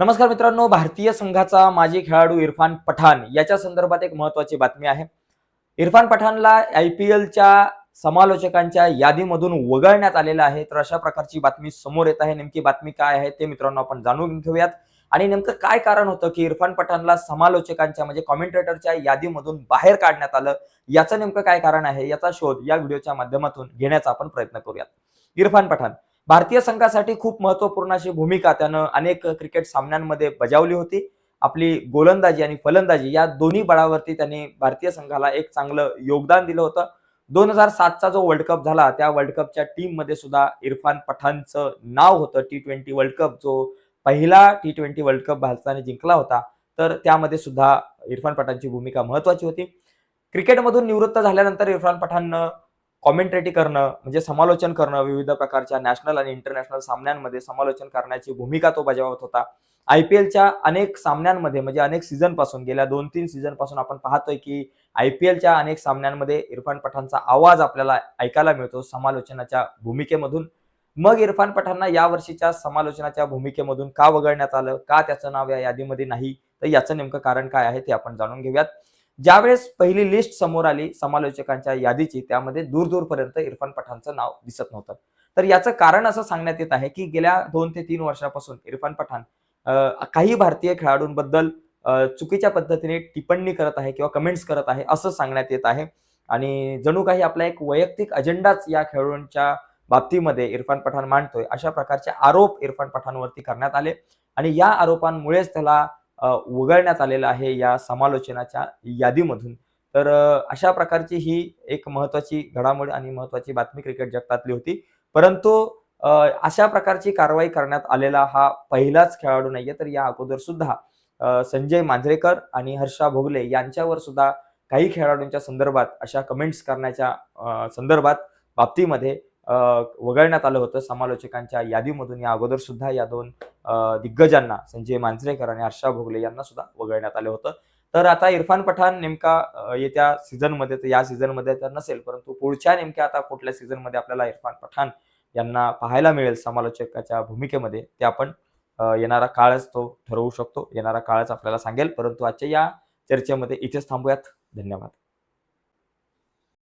नमस्कार मित्रांनो भारतीय संघाचा माजी खेळाडू इरफान पठाण याच्या संदर्भात एक महत्वाची बातमी आहे. इरफान पठाणला आय पी एलच्या समालोचकांच्या यादीमधून वगळण्यात आलेलं आहे. तर अशा प्रकारची बातमी समोर येत आहे. नेमकी बातमी काय आहे ते मित्रांनो आपण जाणून घेऊयात. आणि नेमकं काय कारण होतं की इरफान पठाणला समालोचकांच्या म्हणजे कॉमेंटेटरच्या यादीमधून बाहेर काढण्यात आलं? याचं नेमकं काय कारण आहे? याचा शोध या व्हिडिओच्या माध्यमातून घेण्याचा आपण प्रयत्न करूयात. इरफान पठाण भारतीय संघासाठी खूप महत्त्वपूर्ण अशी भूमिका त्यानं अनेक क्रिकेट सामन्यांमध्ये बजावली होती. आपली गोलंदाजी आणि फलंदाजी या दोन्ही बळावरती त्यांनी भारतीय संघाला एक चांगलं योगदान दिलं होतं. दोन हजार सातचा जो वर्ल्ड कप झाला त्या वर्ल्ड कपच्या टीममध्ये सुद्धा इरफान पठाणचं नाव होतं. टी ट्वेंटी वर्ल्ड कप जो पहिला टी ट्वेंटी वर्ल्ड कप भारताने जिंकला होता. तर त्यामध्ये सुद्धा इरफान पठाणची भूमिका महत्वाची होती. क्रिकेटमधून निवृत्त झाल्यानंतर इरफान पठाणनं कॉमेंट्रेटी करणं म्हणजे समालोचन करणं विविध प्रकारच्या नॅशनल आणि इंटरनॅशनल सामन्यांमध्ये समालोचन करण्याची भूमिका तो बजावत होता. आय पी एलच्या अनेक सामन्यांमध्ये म्हणजे अनेक सीझनपासून गेल्या दोन तीन सीझनपासून आपण पाहतोय की आय पी एलच्या अनेक सामन्यांमध्ये इरफान पठाणचा आवाज आपल्याला ऐकायला मिळतो समालोचनाच्या भूमिकेमधून. मग इरफान पठाणना या वर्षीच्या समालोचनाच्या भूमिकेमधून का वगळण्यात आलं? का त्याचं नाव या यादीमध्ये नाही? तर याचं नेमकं कारण काय आहे ते आपण जाणून घेऊयात. ज्यावेळेस पहिली लिस्ट समोर आली समालोचकांच्या यादीची त्यामध्ये दूर दूरपर्यंत इरफान पठाणचं नाव दिसत नव्हतं. तर याचं कारण असं सांगण्यात येत आहे की गेल्या दोन ते तीन वर्षापासून इरफान पठाण काही भारतीय खेळाडूंबद्दल चुकीच्या पद्धतीने टिप्पणी करत आहे किंवा कमेंट्स करत आहे असं सांगण्यात येत आहे. आणि जणू काही आपला एक वैयक्तिक अजेंडाच या खेळाडूंच्या बाबतीमध्ये इरफान पठाण मांडतोय अशा प्रकारचे आरोप इरफान पठाणवरती करण्यात आले. आणि या आरोपांमुळेच त्याला वगळण्यात आलेलं आहे या समालोचनाच्या यादीमधून. तर अशा प्रकारची ही एक महत्वाची घडामोड आणि महत्वाची बातमी क्रिकेट जगतातली होती. परंतु अशा प्रकारची कारवाई करण्यात आलेला हा पहिलाच खेळाडू नाहीये. तर या अगोदर सुद्धा संजय मांजरेकर आणि हर्षा भोगले यांच्यावर सुद्धा काही खेळाडूंच्या संदर्भात अशा कमेंट्स करण्याच्या संदर्भात बाबतीमध्ये वगळण्यात आलं होतं समालोचकांच्या यादीमधून. या अगोदर सुद्धा या दोन दिग्गजांना संजय मांजरेकर आणि हर्षा भोगले यांना सुद्धा वगळण्यात आलं होतं. तर आता इरफान पठाण नेमका येत्या सीझनमध्ये तर या सीझनमध्ये तर नसेल परंतु पुढच्या नेमक्या आता कुठल्या सीझनमध्ये आपल्याला इरफान पठाण यांना पाहायला मिळेल समालोचकाच्या भूमिकेमध्ये ते आपण येणारा काळच तो ठरवू शकतो येणारा काळच आपल्याला सांगेल. परंतु आजच्या या चर्चेमध्ये इथेच थांबूयात. धन्यवाद.